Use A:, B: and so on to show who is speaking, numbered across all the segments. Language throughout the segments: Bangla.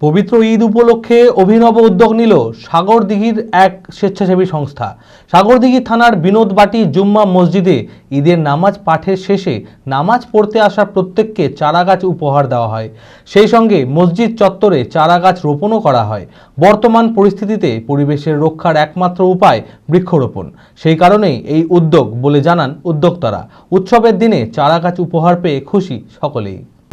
A: পবিত্র ঈদ উপলক্ষে অভিনব উদ্যোগ নিল সাগরদিঘির এক স্বেচ্ছাসেবী সংস্থা। সাগরদিঘি থানার বিনোদবাটি জুম্মা মসজিদে ঈদের নামাজ পাঠের শেষে নামাজ পড়তে আসা প্রত্যেককে চারাগাছ উপহার দেওয়া হয়। সেই সঙ্গে মসজিদ চত্বরে চারাগাছ রোপণও করা হয়। বর্তমান পরিস্থিতিতে পরিবেশের রক্ষার একমাত্র উপায় বৃক্ষরোপণ। সেই কারণেই এই উদ্যোগ বলে জানান উদ্যোক্তারা। উৎসবের দিনে চারাগাছ উপহার পেয়ে খুশি সকলেই।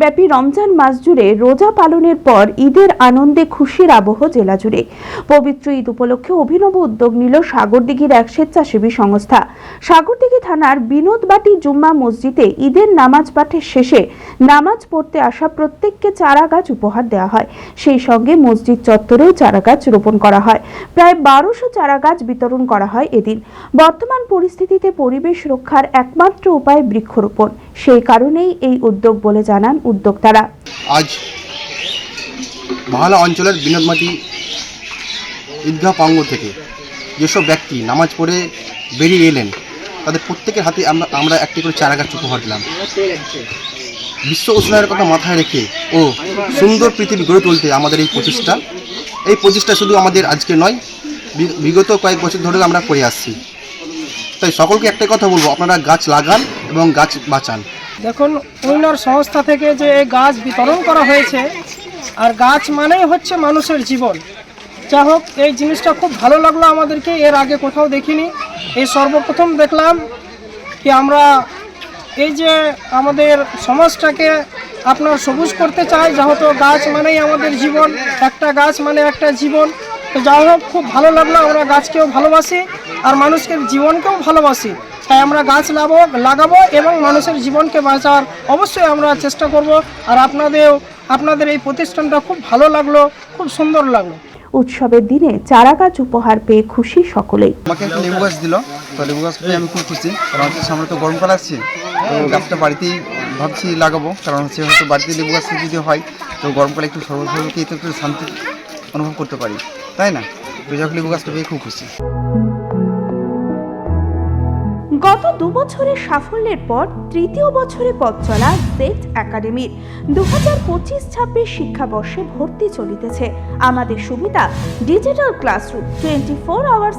B: ব্যাপী রমজান মাস জুড়ে রোজা পালনের পর ঈদের আনন্দে খুশির আবহ জেলা জুড়ে। পবিত্র ঈদ উপলক্ষে অভিনব উদ্যোগ নিল সাগরদিঘির এক স্বেচ্ছাসেবী সংস্থা। সাগরদিঘি থানার বিনোদবাটি জুম্মা মসজিদে ঈদের নামাজ পাঠের শেষে নামাজ পড়তে আসা প্রত্যেককে চারা গাছ উপহার দেওয়া হয়। সেই সঙ্গে মসজিদ চত্বরেও চারা গাছ রোপণ করা হয়। প্রায় বারোশো চারা গাছ বিতরণ করা হয় এদিন। বর্তমান পরিস্থিতিতে পরিবেশ রক্ষার একমাত্র উপায় বৃক্ষরোপণ। সেই কারণেই এই উদ্যোগ বলে জানান উদ্যোক্তারা।
C: আজ মহালা অঞ্চলের বিনোদমাটি ঈদগাহ প্রাঙ্গ থেকে যেসব ব্যক্তি নামাজ পড়ে বেরিয়ে এলেন, তাদের প্রত্যেকের হাতে আমরা আমরা একটি করে চারা গাছ উপহার দিলাম। বিশ্ব উষ্ণায়নের কথা মাথায় রেখে ও সুন্দর পৃথিবী গড়ে তুলতে আমাদের এই প্রচেষ্টা এই প্রচেষ্টা শুধু আমাদের আজকে নয় বিগত কয়েক বছর ধরে আমরা করে আসছি। তাই সকলকে একটাই কথা বলব, আপনারা গাছ লাগান এবং গাছ বাঁচান।
D: দেখুন, উইনার সংস্থা থেকে যে এই গাছ বিতরণ করা হয়েছে, আর গাছ মানেই হচ্ছে মানুষের জীবন। যা হোক, এই জিনিসটা খুব ভালো লাগল আমাদেরকে, এর আগে কোথাও দেখিনি। এই সর্বপ্রথম দেখলাম কি আমরা এই যে আমাদের সমাজটাকে আপনার সবুজ করতে চাই, যেহেতু গাছ মানেই আমাদের জীবন, একটা গাছ মানে একটা জীবন। তো যাই হোক খুব ভালো লাগল আমরা গাছকেও ভালোবাসি আর মানুষকে জীবনকেও ভালোবাসি। তাই আমরা গাছ লাগাবো লাগাবো এবং মানুষের জীবনকে বাঁচার অবশ্যই আমরা চেষ্টা করব। আর আপনাদের আপনাদের এই প্রতিষ্ঠানটা খুব ভালো লাগল খুব সুন্দর লাগল।
B: উৎসবের দিনে চারা গাছ উপহার পেয়ে খুশি সকলেই।
E: আমাকে একটা লেবু গাছ দিল তো লেবু গাছ পেয়ে আমি খুব খুশি। কারণ হচ্ছে সামনে তো গরমকাল আসছে তো গাছটা বাড়িতেই ভাবছি লাগাবো কারণ হচ্ছে হয়তো বাড়িতে লেবু গাছ যদি হয় তো গরমকালে একটু সর্বসর্বকে একটু একটু শান্তি অনুভব করতে পারি। তাই না? লেবু গাছটা পেয়ে খুব খুশি।
B: গত দু বছরের সাফল্যের পর তৃতীয় বছরে পথ চলা জেট একাডেমির দু হাজার পঁচিশ ছাব্বিশ শিক্ষাবর্ষে ভর্তি চলিতেছে। আমাদের সুবিধা digital classroom, twenty four hours